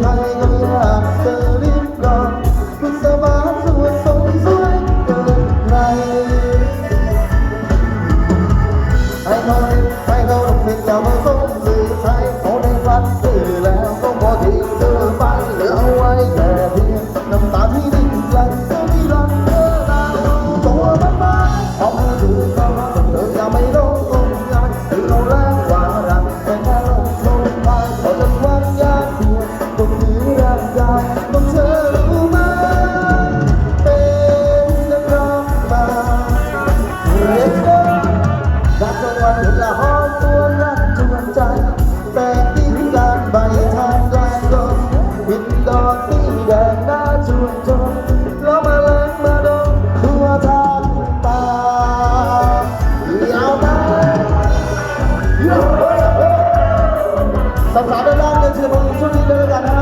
太浓烈的脸。 ละหอมตัวรักจวนใจแต่งที่การใบทางแรงลมวินดอกสีแดงหน้าชวนชมแล้วมาแรงมาดมทั่วทางตาเอาไหมสาวๆด้านล่างเชิญลงชุดนี้เลยกันนะ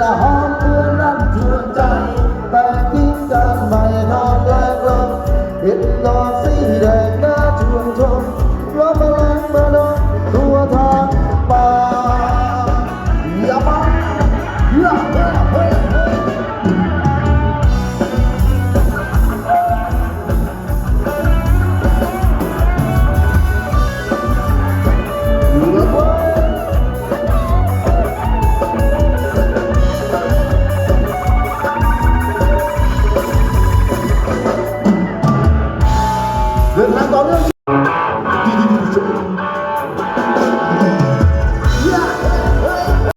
ละห้องเพื่อนรักชวนใจ